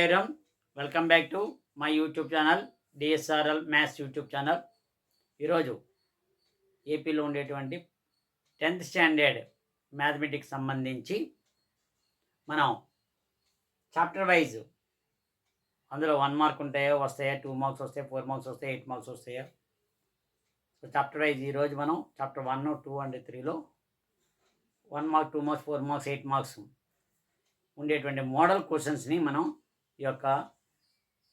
Hi welcome back to my YouTube channel DSRL maths YouTube channel ఈరోజు ఏపీలో ఉండేటువంటి tenth standard mathematics సంబంధించి మనం చాప్టర్ వైజ్ అందులో వన్ మార్క్ ఉంటాయో వస్తాయా టూ మార్క్స్ వస్తాయి ఫోర్ మార్క్స్ వస్తాయి ఎయిట్ మార్క్స్ వస్తాయా? సో చాప్టర్ వైజ్ ఈరోజు మనం చాప్టర్ వన్ టూ అండ్ త్రీలో one mark two marks four marks eight marks ఉండేటువంటి మోడల్ క్వశ్చన్స్ని మనం ఈ యొక్క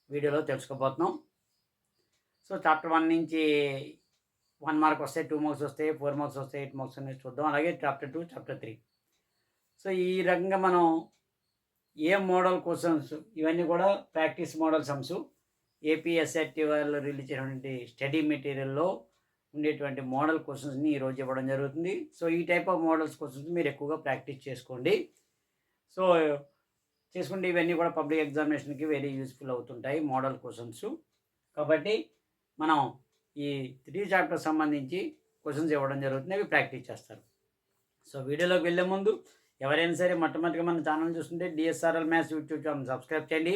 వీడియోలో తెలుసుకోబోతున్నాం. సో చాప్టర్ వన్ నుంచి వన్ మార్క్ వస్తాయి టూ మార్క్స్ వస్తాయి ఫోర్ మార్క్స్ వస్తాయి ఎయిట్ మార్క్స్ అనేది చూద్దాం. అలాగే chapter two chapter three. So ఈ రకంగా మనం ఏ మోడల్ క్వశ్చన్స్ ఇవన్నీ కూడా ప్రాక్టీస్ మోడల్ సమ్స్ ఏపీఎస్ఆర్టీ వాళ్ళు రిలీజ్ చేసినటువంటి స్టడీ మెటీరియల్లో ఉండేటువంటి మోడల్ క్వశ్చన్స్ని ఈరోజు ఇవ్వడం జరుగుతుంది. సో ఈ టైప్ ఆఫ్ మోడల్స్ క్వశ్చన్స్ మీరు ఎక్కువగా ప్రాక్టీస్ చేసుకోండి. సో చేసుకుంటే ఇవన్నీ కూడా పబ్లిక్ ఎగ్జామినేషన్కి వెరీ యూస్ఫుల్ అవుతుంటాయి మోడల్ క్వశ్చన్స్. కాబట్టి మనం ఈ త్రీ చాప్టర్ సంబంధించి క్వశ్చన్స్ ఇవ్వడం జరుగుతుంది. అవి ప్రాక్టీస్ చేస్తారు. సో వీడియోలోకి వెళ్ళే ముందు ఎవరైనా సరే మొట్టమొదటిగా మన ఛానల్ చూస్తుంటే DSRL maths YouTube channel subscribe చేయండి.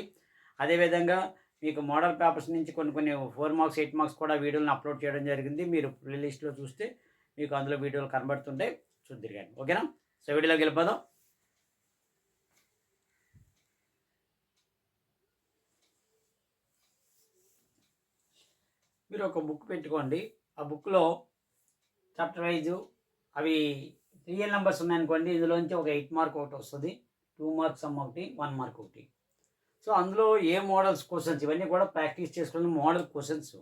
అదేవిధంగా మీకు మోడల్ పేపర్స్ నుంచి కొన్ని కొన్ని ఫోర్ మార్క్స్ ఎయిట్ మార్క్స్ కూడా వీడియోలను అప్లోడ్ చేయడం జరిగింది. మీరు ప్లేలిస్ట్లో చూస్తే మీకు అందులో వీడియోలు కనబడుతుంటాయి. చూద్దరు కానీ ఓకేనా? సో వీడియోలోకి వెళ్ళిపోదాం. మీరు ఒక బుక్ పెట్టుకోండి. ఆ బుక్లో చాప్టర్ వైజ్ అవి రియల్ నెంబర్స్ ఉన్నాయనుకోండి ఇందులోంచి ఒక ఎయిట్ మార్క్ ఒకటి వస్తుంది. టూ మార్క్స్ అమ్మ ఒకటి వన్ మార్క్ ఒకటి. సో అందులో ఏ మోడల్స్ క్వశ్చన్స్ ఇవన్నీ కూడా ప్రాక్టీస్ చేసుకున్న మోడల్ క్వశ్చన్స్.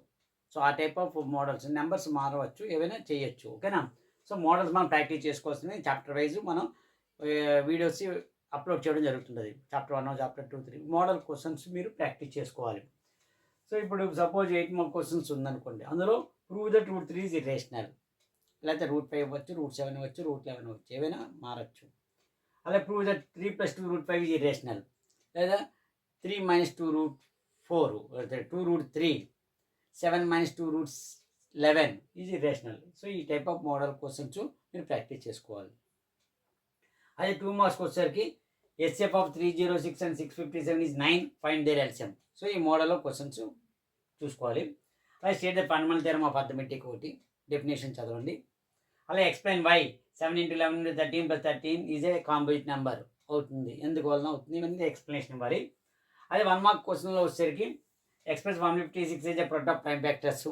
సో ఆ టైప్ ఆఫ్ మోడల్స్ నెంబర్స్ మారవచ్చు ఏవైనా చేయొచ్చు. ఓకేనా? సో మోడల్స్ మనం ప్రాక్టీస్ చేసుకోవాల్సింది చాప్టర్ వైజ్ మనం వీడియోస్ అప్లోడ్ చేయడం జరుగుతుంది chapter one chapter two three model questions మీరు ప్రాక్టీస్ చేసుకోవాలి. సో ఇప్పుడు సపోజ్ ఎయిట్ మార్క్ క్వశ్చన్స్ ఉందనుకోండి అందులో prove that root three is irrational లేకపోతే రూట్ ఫైవ్ అవ్వచ్చు రూట్ సెవెన్ అవ్వచ్చు రూట్ లెవెన్ అవ్వచ్చు ఏవైనా మారచ్చు. అలా prove that three plus two root five is irrational లేదా three minus two root four two root three seven minus two roots eleven is irrational so ఈ type of model questions మీరు practice చేసుకోవాలి. అదే two మార్క్స్కి వచ్చేసరికి HCF of three zero six and six fifty seven is nine find their LCM so ఈ మోడల్లో questions చూసుకోవాలి. అలాగే state the fundamental theorem of arithmetic ఒకటి డెఫినేషన్ చదవండి. అలాగే explain why seven into eleven into thirteen plus thirteen is a composite number అవుతుంది. ఎందుకు వలన అవుతుంది? ఇవన్నీ ఎక్స్ప్లెనేషన్ ఇవ్వాలి అదే వన్ మార్క్ క్వశ్చన్లో వచ్చేసరికి express one fifty six is a product of prime factors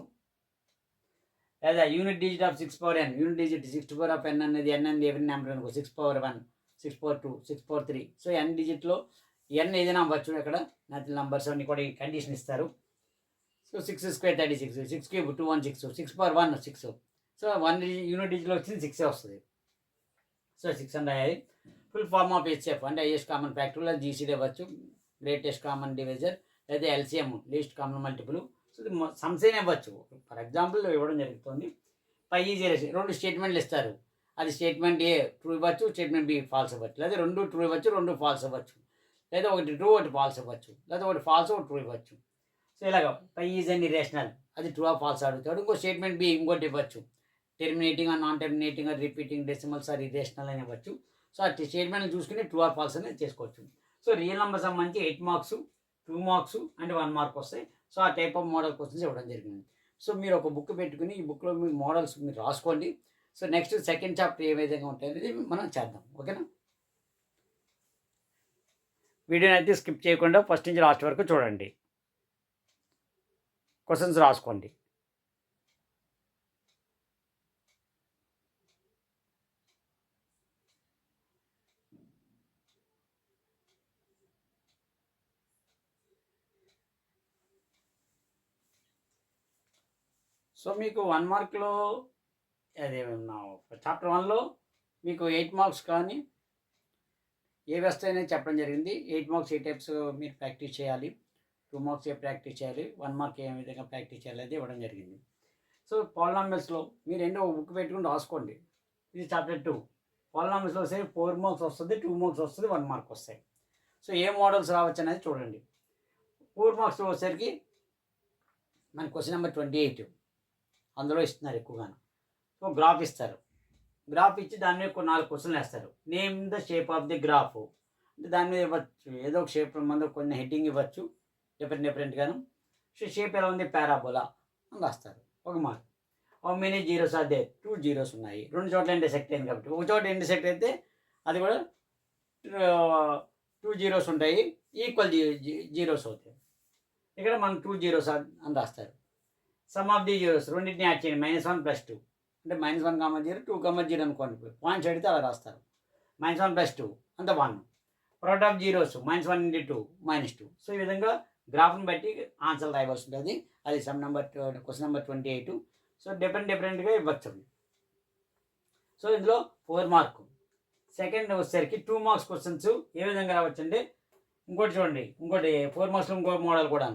లేదా unit digit of six power n unit digit six power of n అనేది ఎన్ అనేది ఎవరి నెంబర్ అనుకో? Six power one six power two six power three so n డిజిట్లో ఇవన్నీ ఏదైనా అవ్వచ్చు ఇక్కడ. Natural numbers అన్ని కూడా ఈ కండిషన్ ఇస్తారు. So six square thirty six six cube two one six six power one six so one unit డిజిట్లో వచ్చింది సిక్సే వస్తుంది. సో సిక్స్ హండ్రెడ్ అయ్యాయి ఫుల్ ఫార్మ్ ఆఫ్ హెచ్ఎఫ్ అంటే హైయెస్ట్ కామన్ ఫ్యాక్టర్ లేదా జీసీడీ అవ్వచ్చు గ్రేటెస్ట్ కామన్ డివైజర్ లేదా LCM least common multiple so ఇది అవ్వచ్చు. ఇవ్వచ్చు ఫర్ ఎగ్జాంపుల్ ఇవ్వడం జరుగుతుంది. పై ఈజీ రెండు స్టేట్మెంట్లు ఇస్తారు. అది స్టేట్మెంట్ ఏ ట్రూ ఇవ్వచ్చు స్టేట్మెంట్ బి ఫాల్స్ అవ్వచ్చు లేదా రెండు ట్రూ ఇవ్వచ్చు రెండు ఫాల్స్ అవ్వచ్చు లేదా ఒకటి ట్రూ ఒకటి ఫాల్స్ ఇవ్వచ్చు. లేదా ఒకటి ఫాల్స్ ఒకటి ట్రూ ఇవ్వచ్చు. సో ఇలాగ పై ఈజ్ అండ్ రేషనల్ అది ట్రూ ఆఫ్ ఫాల్స్ అడుగుతాడు. ఇంకో స్టేట్మెంట్ బి ఇంకోటి ఇవ్వచ్చు. టెర్మినేటింగ్ ఆ non terminating or repeating decimals or irrational అని ఇవ్వచ్చు. సో ఆ స్టేట్మెంట్ చూసుకుని ట్రూ ఆర్ ఫాల్స్ అనేది చేసుకోవచ్చు. సో రియల్ నెంబర్ సంబంధించి eight marks two marks and one mark వస్తాయి. సో ఆ టైప్ ఆఫ్ మోడల్ క్వశ్చన్స్ ఇవ్వడం జరిగింది. సో మీరు ఒక బుక్ పెట్టుకుని ఈ బుక్లో మీ మోడల్స్ మీరు రాసుకోండి. సో నెక్స్ట్ సెకండ్ చాప్టర్ ఏ విధంగా ఉంటాయి అనేది మనం చేద్దాం. ఓకేనా వీడియోని అయితే స్కిప్ చేయకుండా ఫస్ట్ నుంచి లాస్ట్ వరకు చూడండి. క్వశ్చన్స్ రాసుకోండి. సో మీకు వన్ మార్క్లో అదే చాప్టర్ వన్లో మీకు ఎయిట్ మార్క్స్ కానీ ఏ వస్తాయని చెప్పడం జరిగింది. ఎయిట్ మార్క్స్ ఏ టైప్స్ మీరు ప్రాక్టీస్ చేయాలి. టూ మార్క్స్ ఏ ప్రాక్టీస్ చేయాలి. వన్ మార్క్ ఏ విధంగా ప్రాక్టీస్ చేయాలి అది ఇవ్వడం జరిగింది. సో పాలనామిల్స్లో మీరు ఎన్నో బుక్ పెట్టుకుని రాసుకోండి. ఇది చాప్టర్ టూ పాలనామిల్స్లో వస్తే ఫోర్ మార్క్స్ వస్తుంది టూ మార్క్స్ వస్తుంది వన్ మార్క్ వస్తాయి. సో ఏ మోడల్స్ రావచ్చు అనేది చూడండి. ఫోర్ మార్క్స్ వచ్చేసరికి మన క్వశ్చన్ నెంబర్ ట్వంటీ ఎయిట్ అందులో ఇస్తున్నారు ఎక్కువగాను. సో గ్రాఫ్ ఇస్తారు. గ్రాఫ్ ఇచ్చి దాని మీద కొన్ని నాలుగు క్వశ్చన్లు వేస్తారు. Name the shape of the graph అంటే దాని మీద ఇవ్వచ్చు. ఏదో ఒక షేప్ మందు కొన్ని హెడ్డింగ్ ఇవ్వచ్చు. డిఫరెంట్ డిఫరెంట్గాను సో షేప్ ఎలా ఉంది? పారాబోలా అని రాస్తారు. ఒక మార్క్ ఓ మెనీ జీరోస్ అదే టూ జీరోస్ ఉన్నాయి. రెండు చోట్ల ఇంటర్సెక్ట్ అయింది కాబట్టి. ఒక చోట ఇంటర్సెక్ట్ అయితే అది కూడా టూ జీరోస్ ఉంటాయి. ఈక్వల్ జీ జీరోస్ అవుతాయి. ఇక్కడ మనం టూ జీరోస్ అని రాస్తారు. సమ్ ఆఫ్ ది జీరోస్ రెండింటిని యాడ్ చేయండి. మైనస్ వన్ ప్లస్ టూ అంటే minus one comma zero two comma zero అనుకోండి. పాయింట్స్ అడిగితే అలా రాస్తారు. మైనస్ వన్ ప్లస్ టూ అంత one product of zeros minus one into two minus two so ఈ విధంగా గ్రాఫ్ని బట్టి ఆన్సర్ రాయవలసి ఉంటుంది అది some number question number twenty eight so different డిఫరెంట్గా ఇవ్వచ్చు. సో ఇందులో ఫోర్ మార్క్ సెకండ్ వచ్చేసరికి టూ మార్క్స్ క్వశ్చన్స్ ఏ విధంగా రావచ్చు అంటే ఇంకోటి చూడండి. ఇంకోటి ఫోర్ మార్క్స్ ఇంకో మోడల్ కూడా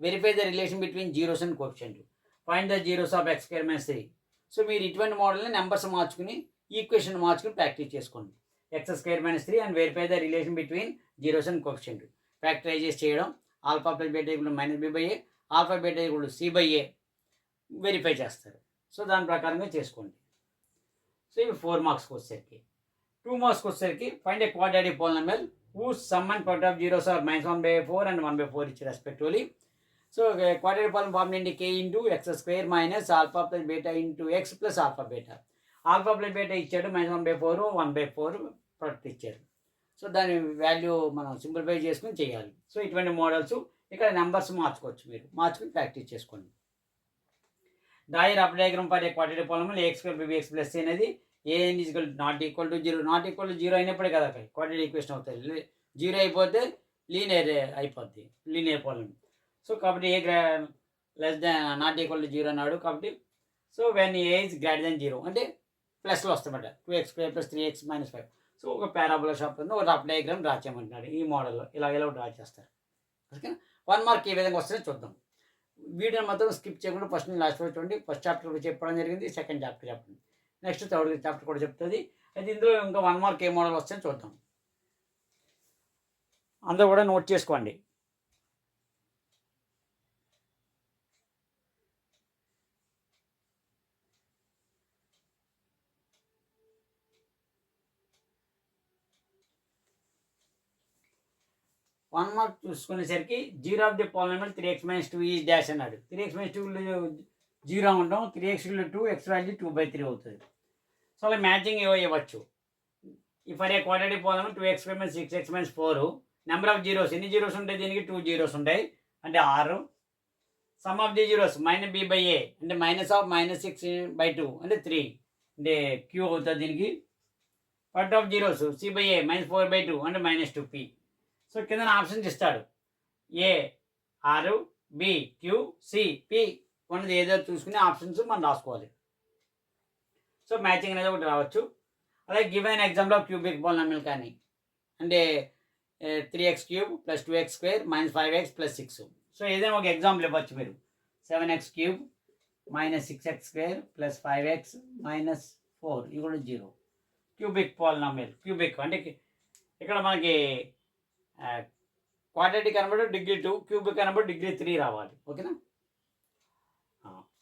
verify the relation between zeros and coefficient find the zeros of x square minus three so మీరు ఇటువంటి మోడల్ని నెంబర్స్ మార్చుకుని ఈక్వేషన్ మార్చుకుని ప్రాక్టీస్ చేసుకోండి. X square minus three and verify the relation between zeros and coefficient factorises చేయడం alpha plus beta equal minus b by a alpha beta c by a verify చేస్తారు. So దాని ప్రకారంగా చేసుకోండి. So ఇవి four మార్క్స్కి వచ్చేసరికి. Two మార్క్స్కి వచ్చేసరికి find a quadratic polynomial whose sum and part of zeros are minus one by four and one by four ఇచ్చి respectively so quadratic polynomial form నుండి k into x square minus alpha plus beta into x plus alpha beta alpha plus beta ఇచ్చాడు minus one by four one by four product ఇచ్చారు so దాని value మనం simplify చేసుకుని చేయాలి. So ఇటువంటి models ఇక్కడ numbers మార్చుకోవచ్చు మీరు. మార్చుకుని ప్రాక్టీస్ చేసుకోండి. డాయర్ up diagram for a quadratic polynomial a square b b x plus అనేది a n n equal not equal to zero not equal to zero అయినప్పుడే కదా క్వాడ్రాటిక్ ఈక్వేషన్ అవుతుంది జీరో అయిపోతే లీనియర్ అయిపోద్ది. లీనియర్ పొలం సో కాబట్టి ఏ గ్రా less than not equal to zero అన్నాడు కాబట్టి so when a is greater than zero అంటే ప్లస్లో వస్తామట two x square plus three x minus five so ఒక పారాబోలా షాప్ ఉంది ఒక రఫ్ డయాగ్రామ్ డ్రా చేయమంటున్నాడు ఈ మోడల్లో ఇలా ఇలా డ్రా చేస్తారు. ఓకేనా? వన్ మార్క్ ఏ విధంగా వస్తుందో చూద్దాం. వీడియోని మాత్రం స్కిప్ చేయకుండా ఫస్ట్ నుంచి లాస్ట్ వరకు చూడండి. ఫస్ట్ చాప్టర్ చెప్పడం జరిగింది సెకండ్ చాప్టర్ చెప్పండి. నెక్స్ట్ థర్డ్ చాప్టర్ కూడా చెప్తుంది. అయితే ఇందులో ఇంకా వన్ మార్క్ ఏ మోడల్ వస్తుందో చూద్దాం. అందరూ కూడా నోట్ చేసుకోండి. One mark చూసుకునేసరికి zero of the polynomial three x minus two is dash అన్నాడు. Three x minus two zero ఉంటాం three x two x value two by three అవుతుంది. సో అలా మ్యాచింగ్ ఏవో ఇవ్వచ్చు. ఈ for a quadratic polynomial two x minus six x minus four number of zeros ఎన్ని zeros ఉంటాయి దీనికి? టూ జీరోస్ ఉంటాయి. అంటే ఆరు. Sum of the zeros minus b by a అంటే minus of minus six by two అంటే three అంటే queue అవుతుంది దీనికి. Put of zeros c by a minus four by two అంటే మైనస్ టూ పీ సో కింద ఆప్షన్స్ ఇస్తాడు. ఏ ఆరు B queue C P ఉన్నది ఏదో చూసుకుని ఆప్షన్స్ మనం రాసుకోవాలి. సో మ్యాచింగ్ అనేది ఒకటి రావచ్చు. అలాగే given example of cubic polynomial కానీ. అంటే three x cube plus two x square minus five x plus six so ఏదైనా ఒక ఎగ్జాంపుల్ ఇవ్వచ్చు మీరు. Seven x cube minus six x square plus five x minus four ఇది కూడా zero cubic polynomial cubic అంటే ఇక్కడ మనకి క్వాడ్రాటిక్ కనబడి డిగ్రీ టూ క్యూబిక్ కనబడి డిగ్రీ త్రీ రావాలి. ఓకేనా?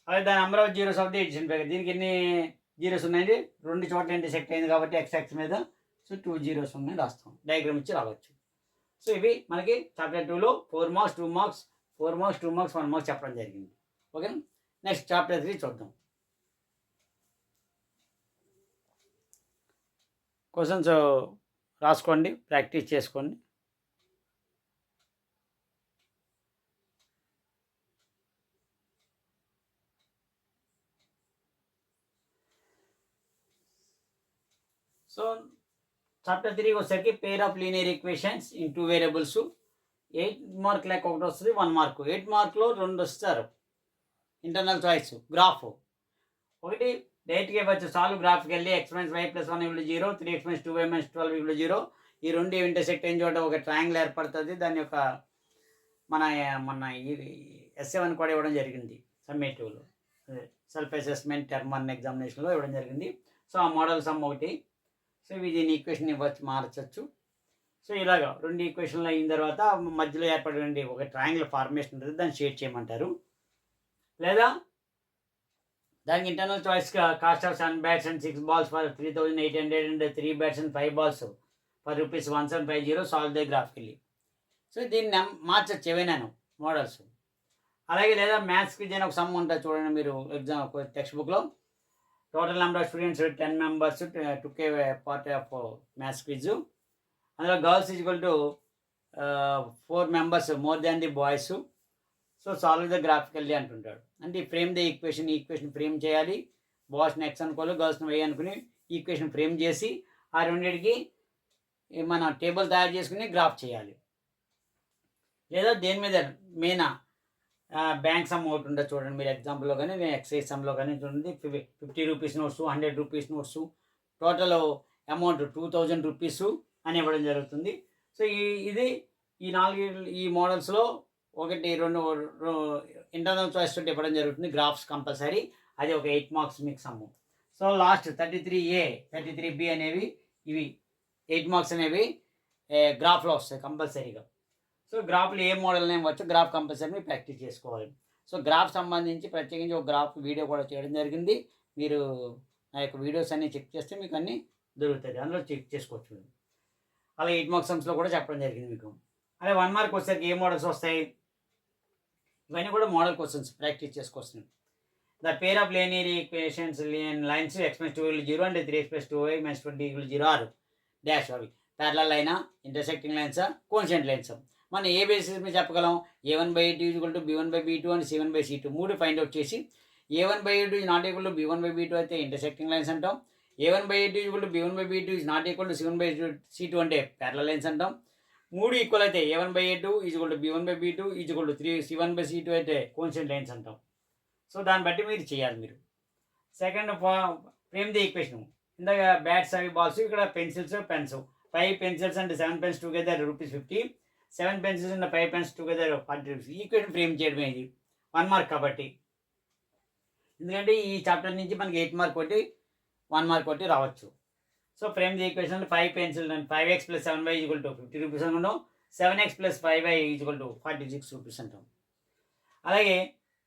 అదే దాని number of zeros of the edition bag దీనికి ఎన్ని జీరోస్ ఉన్నాయండి? రెండు చోట్ల ఏంటి అయింది కాబట్టి ఎక్స్ ఎక్స్ మీద సో టూ జీరోస్ ఉన్నాయి రాస్తాం. డయాగ్రామ్ ఇచ్చి రావచ్చు. సో ఇవి మనకి చాప్టర్ టూలో four marks two marks four marks two marks one marks చెప్పడం జరిగింది. ఓకేనా? నెక్స్ట్ చాప్టర్ త్రీ చూద్దాం. క్వశ్చన్స్ రాసుకోండి ప్రాక్టీస్ చేసుకోండి. సో చాప్టర్ త్రీ వచ్చేసరికి pair of linear equations in two variables eight mark లెక్క ఒకటి వస్తుంది వన్ మార్క్ ఎయిట్ మార్క్లో రెండు వస్తారు. ఇంటర్నల్ చాయిస్ గ్రాఫ్ ఒకటి డైరెక్ట్గా ఇవ్వచ్చు. సాల్వ్ గ్రాఫ్కి వెళ్ళి x minus y plus one ఇవ్వడు zero three x minus two y minus twelve ఇవ్వడు జీరో ఈ రెండు ఇంటర్సెక్ట్ అయిన చోట ఒక ట్రయాంగిల్ ఏర్పడుతుంది. దాని యొక్క మన మన ఎస్ఏ వన్ కూడా ఇవ్వడం జరిగింది. సమ్మేటివ్లో సెల్ఫ్ అసెస్మెంట్ టర్మ్ ఎగ్జామినేషన్లో ఇవ్వడం జరిగింది. సో ఆ మోడల్ సమ్ ఒకటి. సో ఇవి దీని ఈక్వేషన్ ఇవ్వచ్చు మార్చచ్చు. సో ఇలాగ రెండు ఈక్వేషన్లు అయిన తర్వాత మధ్యలో ఏర్పడిన ఒక ట్రయాంగిల్ ఫార్మేషన్ ఉంటుంది. దాన్ని షేర్ చేయమంటారు. లేదా దానికి internal చాయిస్గా cost of seven bats and six balls for three thousand eight hundred and three bats and five balls for rupees one seven five zero solve the గ్రాఫ్కి వెళ్ళి సో దీన్ని మార్చచ్చు ఏవైనాను models అలాగే లేదా మ్యాథ్స్ క్విజ్ అని ఒక some ఉంటుంది చూడండి మీరు ఎగ్జామ్ టెక్స్ట్ బుక్లో total number of students ten members took part of maths quiz అందులో girls equal to four members more than the boys so solve the graphically అంటుంటాడు. అంటే frame the equation equation frame చేయాలి. బాయ్స్ని X అనుకోవాలి గర్ల్స్ని Y అనుకుని equation frame చేసి ఆ రెండింటికి మన టేబుల్ తయారు చేసుకుని గ్రాఫ్ చేయాలి. లేదా దేని మీద మెయినా బ్యాంక్ సమ్ ఒకటి ఉంటుంది చూడండి మీరు ఎగ్జాంపుల్లో కానీ నేను ఎక్సైజ్ సమ్లో కానీ చూడండి fifty rupees notes hundred rupees notes total amount two thousand rupees అని ఇవ్వడం జరుగుతుంది. సో ఈ ఇది ఈ నాలుగు ఈ మోడల్స్లో ఒకటి రెండు ఇంటర్నల్ చాయిస్ తోటి ఇవ్వడం జరుగుతుంది గ్రాఫ్స్ కంపల్సరీ అది ఒక ఎయిట్ మార్క్స్ మీకు sum so last thirty three a thirty three b అనేవి ఇవి. ఎయిట్ మార్క్స్ అనేవి గ్రాఫ్లో వస్తాయి కంపల్సరీగా సో గ్రాఫ్లు ఏ మోడల్ నేమ్ వచ్చో గ్రాఫ్ కంపల్సరీ ప్రాక్టీస్ చేసుకోవాలి. సో గ్రాఫ్ సంబంధించి ప్రత్యేకించి ఒక గ్రాఫ్ వీడియో కూడా చేయడం జరిగింది. మీరు నా యొక్క వీడియోస్ అన్నీ చెక్ చేస్తే మీకు అన్నీ దొరుకుతుంది అందులో చెక్ చేసుకోవచ్చు అలాగే అలా ఎయిట్ మార్క్స్ సమ్స్లో కూడా చెప్పడం జరిగింది మీకు. అదే వన్ మార్క్ వచ్చేసరికి ఏ మోడల్స్ వస్తాయి? ఇవన్నీ కూడా మోడల్ క్వశ్చన్స్ ప్రాక్టీస్ చేసుకోవచ్చు. The pair of linear equations lines x plus two zero and three x plus two y minus twenty zero ఆరు డాష్ అవి ప్యారల లైనా ఇంటర్సెక్టింగ్ లైన్సా కోన్సెంట్ లైన్స్ మనం ఏ బేసిస్ మీద చెప్పగలం a one by eight equal to b one by b two and c one by c two మూడు find out చేసి a one by eight is not equal to b one by b two అయితే intersecting lines అంటాం a one by eight equal to b one by b two is not equal to c one by c two అంటే parallel lines అంటాం మూడు equal అయితే a one by a two equal to b one by b two equal to three c one by c two అయితే coincident lines అంటాం so దాన్ని బట్టి మీరు చేయాలి మీరు సెకండ్ ఫ్రేమ్ ది ఈక్వేషన్ ఇందాక బ్యాట్స్ అవి బాల్స్ ఇక్కడ pencils pens five pencils and seven pens together rupees fifty seven pencils ఉన్న five pens together forty equation frame చేయడమే ఇది. వన్ మార్క్ కాబట్టి. ఎందుకంటే ఈ చాప్టర్ నుంచి మనకి ఎయిట్ మార్క్ ఒకటి వన్ మార్క్ ఒకటి రావచ్చు. So frame the equation five pencil five x plus seven y equal to fifty rupees అనుకుంటాం. Seven x plus five y equal to forty six rupees అంటాం. అలాగే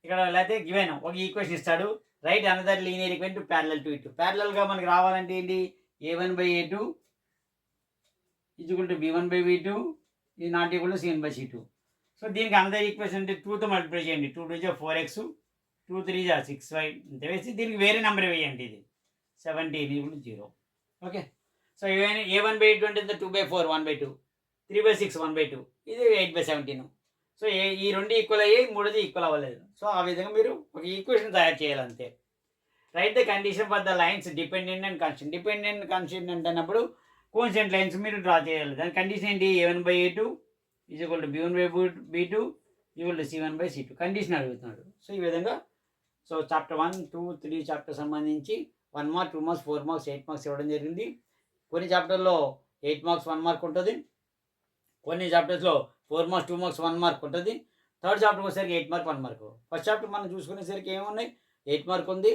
ఇక్కడ లేకపోతే గివెన్ ఒక ఈక్వేషన్ ఇస్తాడు. రైట్ అనదర్ లీనియర్ ఈక్వెంట్ టు ప్యారలల్ టు ఇట్ ప్యారలల్గా మనకి రావాలంటే ఏంటి? A one by a two equal to b one by b two ఇది not equal to c n by c two so దీనికి అనదర్ ఈక్వేషన్ అంటే టూతో మల్టిప్లై చేయండి. టూ టూ జా ఫోర్ ఎక్స్ టూ త్రీ జా సిక్స్ ఫైవ్ ఇంత వేసి దీనికి వేరే నెంబర్ వేయండి ఇది. Seventeen equal zero okay so ఏవైనా ఏ వన్ బై ఎయిట్ అంటే two by four one by two three by six one by two ఇది ఎయిట్ బై సెవెంటీన్ సో ఏ ఈ రెండు ఈక్వల్ అయ్యాయి మూడోది ఈక్వల్ అవ్వలేదు. సో ఆ విధంగా మీరు ఒక ఈక్వేషన్ తయారు చేయాలంతే. Write the condition for the lines dependent and constant dependent constant అన్నప్పుడు కోన్సెంట్ లైన్స్ మీరు డ్రా చేయాలి. దాని కండిషన్ ఏంటి? A one by a two is equal to b one by b two equal to c one by c two condition అడుగుతున్నాడు. So ఈ విధంగా so chapter one two three chapter సంబంధించి one mark two marks four marks eight marks ఇవ్వడం జరిగింది. కొన్ని చాప్టర్లో eight marks one mark ఉంటుంది. కొన్ని చాప్టర్స్లో four marks two marks one mark ఉంటుంది. థర్డ్ చాప్టర్కి వచ్చేసరికి eight mark one mark first chapter మనం చూసుకునేసరికి ఏమున్నాయి? ఎయిట్ మార్క్ ఉంది.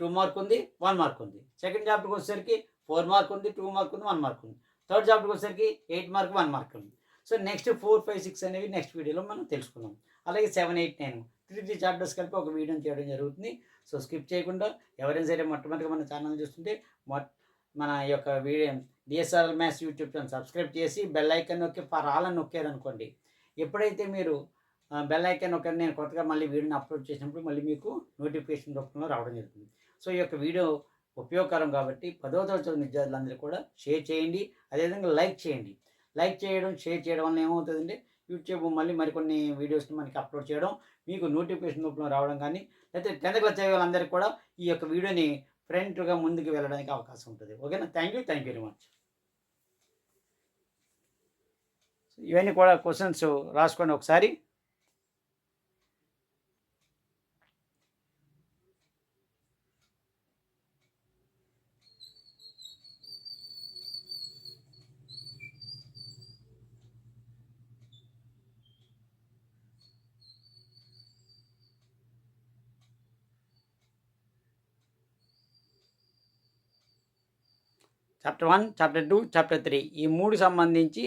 టూ మార్క్ ఉంది. వన్ మార్క్ ఉంది. సెకండ్ చాప్టర్కి వచ్చేసరికి ఫోర్ మార్క్ ఉంది టూ మార్క్ ఉంది వన్ మార్క్ ఉంది. థర్డ్ చాప్టర్కి వచ్చేసరికి ఎయిట్ మార్క్ వన్ మార్క్ ఉంది. So next four five six అనేవి నెక్స్ట్ వీడియోలో మనం తెలుసుకుందాం. అలాగే seven eight nine three three chapters కలిపి ఒక వీడియో చేయడం జరుగుతుంది. సో స్కిప్ చేయకుండా ఎవరైనా సరే మొట్టమొదటిగా మన ఛానల్ చూస్తుంటే మన యొక్క video DSR maths YouTube channel subscribe చేసి బెల్ ఐకాన్ నొక్కి ఫర్ ఆల్ అని నొక్కారనుకోండి ఎప్పుడైతే మీరు బెల్ ఐకాన్ ఒక నేను కొత్తగా మళ్ళీ వీడియోని అప్లోడ్ చేసినప్పుడు మళ్ళీ మీకు నోటిఫికేషన్ రూపంలో రావడం జరుగుతుంది. సో ఈ యొక్క వీడియో ఉపయోగకరం కాబట్టి పదో తరగతి విద్యార్థులందరూ కూడా షేర్ చేయండి. అదేవిధంగా లైక్ చేయండి. లైక్ చేయడం షేర్ చేయడం వల్ల ఏమవుతుందంటే యూట్యూబ్ మళ్ళీ మరికొన్ని వీడియోస్ని మనకి అప్లోడ్ చేయడం మీకు నోటిఫికేషన్ రూపంలో రావడం కానీ లేకపోతే టెన్త్ క్లాస్ చదివే వాళ్ళందరికీ కూడా ఈ యొక్క వీడియోని ఫ్రంట్గా ముందుకు వెళ్ళడానికి అవకాశం ఉంటుంది. ఓకేనా? Thank you. Thank you very much. ఇవన్నీ కూడా క్వశ్చన్స్ రాసుకోండి ఒకసారి chapter one chapter two chapter three ఈ మూడు సంబంధించి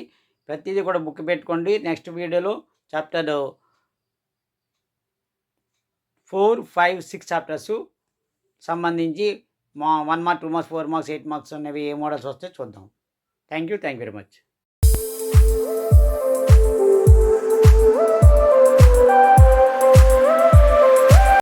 ప్రతిదీ కూడా బుక్ పెట్టుకోండి. నెక్స్ట్ వీడియోలో chapter four five six chapters సంబంధించి మా one mark two marks four marks eight marks అనేవి ఏ మోడల్స్ వస్తే చూద్దాం. Thank you thank you very much